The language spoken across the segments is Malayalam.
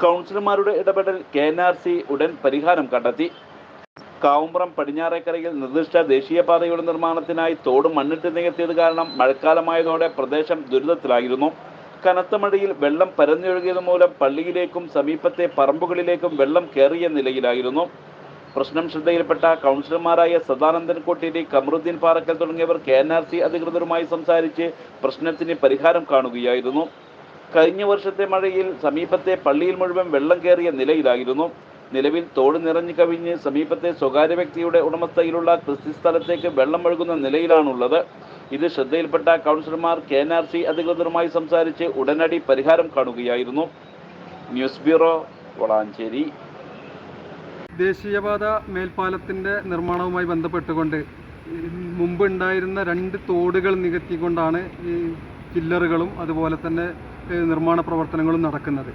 കൗൺസിലർമാരുടെ ഇടപെടൽ കെ എൻ ആർ സി ഉടൻ പരിഹാരം കണ്ടെത്തി. കാവുമ്പ്രം പടിഞ്ഞാറേക്കരയിൽ നിർദ്ദിഷ്ട ദേശീയപാതയുടെ നിർമ്മാണത്തിനായി തോട് മണ്ണിട്ട് നികത്തിയത് കാരണം മഴക്കാലമായതോടെ പ്രദേശം ദുരിതത്തിലായിരുന്നു. കനത്ത മഴയിൽ വെള്ളം പരന്നൊഴുകിയത് മൂലം പള്ളിയിലേക്കും സമീപത്തെ പറമ്പുകളിലേക്കും വെള്ളം കയറിയ നിലയിലായിരുന്നു. പ്രശ്നം ശ്രദ്ധയിൽപ്പെട്ട കൗൺസിലർമാരായ സദാനന്ദൻ കോട്ടേരി കമറുദ്ദീൻ പാറക്കൽ തുടങ്ങിയവർ കെ അധികൃതരുമായി സംസാരിച്ച് പ്രശ്നത്തിന് പരിഹാരം കാണുകയായിരുന്നു. കഴിഞ്ഞ വർഷത്തെ മഴയിൽ സമീപത്തെ പള്ളിയിൽ മുഴുവൻ വെള്ളം കയറിയ നിലയിലായിരുന്നു നിലവിൽ തോട് നിറഞ്ഞു കവിഞ്ഞ് സമീപത്തെ സ്വകാര്യ വ്യക്തിയുടെ ഉടമസ്ഥയിലുള്ള കൃഷി സ്ഥലത്തേക്ക് വെള്ളം ഒഴുകുന്ന നിലയിലാണുള്ളത്. ഇത് ശ്രദ്ധയിൽപ്പെട്ട കൗൺസിലർമാർ കെ എൻ ആർ സി അധികൃതരുമായി സംസാരിച്ച് ഉടനടി പരിഹാരം കാണുകയായിരുന്നു. News bureau Valanchery. ദേശീയപാത മേൽപ്പാലത്തിന്റെ നിർമ്മാണവുമായി ബന്ധപ്പെട്ടുകൊണ്ട് മുമ്പുണ്ടായിരുന്ന രണ്ട് തോടുകൾ നികത്തിക്കൊണ്ടാണ് ഈ പില്ലറുകളും അതുപോലെ തന്നെ നിർമ്മാണ പ്രവർത്തനങ്ങളും നടക്കുന്നത്.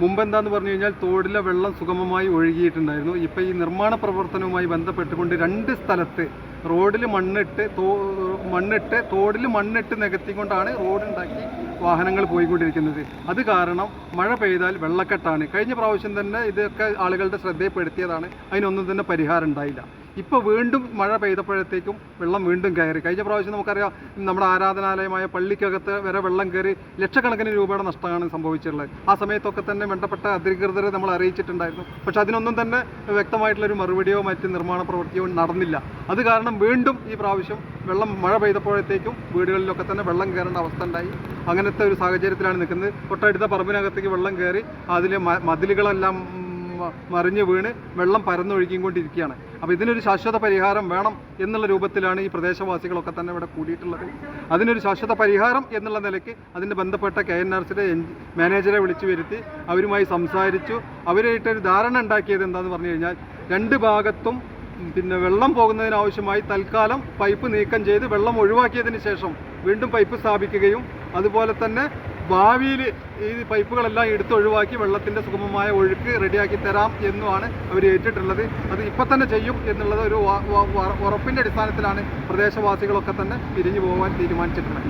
മുമ്പ് എന്താന്ന് പറഞ്ഞു കഴിഞ്ഞാൽ തോടിലെ വെള്ളം സുഗമമായി ഒഴുകിയിട്ടുണ്ടായിരുന്നു. ഇപ്പോൾ ഈ നിർമ്മാണ പ്രവർത്തനവുമായി ബന്ധപ്പെട്ടുകൊണ്ട് രണ്ട് സ്ഥലത്ത് റോഡിൽ മണ്ണിട്ട് തോ മണ്ണിട്ട് തോടിൽ മണ്ണിട്ട് നികത്തിക്കൊണ്ടാണ് റോഡ് ഉണ്ടാക്കി വാഹനങ്ങൾ പോയിക്കൊണ്ടിരിക്കുന്നത്. അത് കാരണം മഴ പെയ്താൽ വെള്ളക്കെട്ടാണ്. കഴിഞ്ഞ പ്രാവശ്യം തന്നെ ഇതൊക്കെ ആളുകളുടെ ശ്രദ്ധയിൽപ്പെടുത്തിയതാണ്. അതിനൊന്നും തന്നെ പരിഹാരം ഉണ്ടായില്ല. ഇപ്പോൾ വീണ്ടും മഴ പെയ്തപ്പോഴത്തേക്കും വെള്ളം വീണ്ടും കയറി. കഴിഞ്ഞ പ്രാവശ്യം നമുക്കറിയാം നമ്മുടെ ആരാധനാലയമായ പള്ളിക്കകത്ത് വരെ വെള്ളം കയറി ലക്ഷക്കണക്കിന് രൂപയുടെ നഷ്ടമാണ് സംഭവിച്ചിട്ടുള്ളത്. ആ സമയത്തൊക്കെ തന്നെ ബന്ധപ്പെട്ട അധികൃതരെ നമ്മൾ അറിയിച്ചിട്ടുണ്ടായിരുന്നു. പക്ഷെ അതിനൊന്നും തന്നെ വ്യക്തമായിട്ടുള്ളൊരു മറുപടിയോ മറ്റ് നിർമ്മാണ പ്രവൃത്തിയോ നടന്നില്ല. അത് കാരണം വീണ്ടും ഈ പ്രാവശ്യം വെള്ളം മഴ പെയ്തപ്പോഴത്തേക്കും വീടുകളിലൊക്കെ തന്നെ വെള്ളം കയറേണ്ട അവസ്ഥ ഉണ്ടായി. അങ്ങനത്തെ ഒരു സാഹചര്യത്തിലാണ് നിൽക്കുന്നത്. തൊട്ടടുത്ത പറമ്പിനകത്തേക്ക് വെള്ളം കയറി അതിലെ മതിലുകളെല്ലാം മറിഞ്ഞ് വീണ് വെള്ളം പരന്നൊഴുകിക്കൊണ്ടിരിക്കുകയാണ്. അപ്പോൾ ഇതിനൊരു ശാശ്വത പരിഹാരം വേണം എന്നുള്ള രൂപത്തിലാണ് ഈ പ്രദേശവാസികളൊക്കെ തന്നെ ഇവിടെ കൂടിയിട്ടുള്ളത്. അതിനൊരു ശാശ്വത പരിഹാരം എന്നുള്ള നിലയ്ക്ക് അതിന്റെ ബന്ധപ്പെട്ട കെ എൻ ആർ സിയുടെ മാനേജറെ വിളിച്ചു വരുത്തി അവരുമായി സംസാരിച്ചു. അവരായിട്ടൊരു ധാരണ ഉണ്ടാക്കിയത് എന്താണെന്ന് പറഞ്ഞു കഴിഞ്ഞാൽ രണ്ട് ഭാഗത്തും പിന്നെ വെള്ളം പോകുന്നതിനാവശ്യമായി തൽക്കാലം പൈപ്പ് നീക്കം ചെയ്ത് വെള്ളം ഒഴിവാക്കിയതിന് ശേഷം വീണ്ടും പൈപ്പ് സ്ഥാപിക്കുകയും അതുപോലെ തന്നെ ഭാവിയിൽ ഈ പൈപ്പുകളെല്ലാം എടുത്ത് ഒഴിവാക്കി വെള്ളത്തിന്റെ സുഗമമായ ഒഴുക്ക് റെഡിയാക്കി തരാം എന്നുമാണ് അവർ ഏറ്റിട്ടുള്ളത്. അത് ഇപ്പം തന്നെ ചെയ്യും എന്നുള്ളത് ഒരു ഉറപ്പിന്റെ അടിസ്ഥാനത്തിലാണ് പ്രദേശവാസികളൊക്കെ തന്നെ പിരിഞ്ഞു പോകാൻ തീരുമാനിച്ചിട്ടുള്ളത്.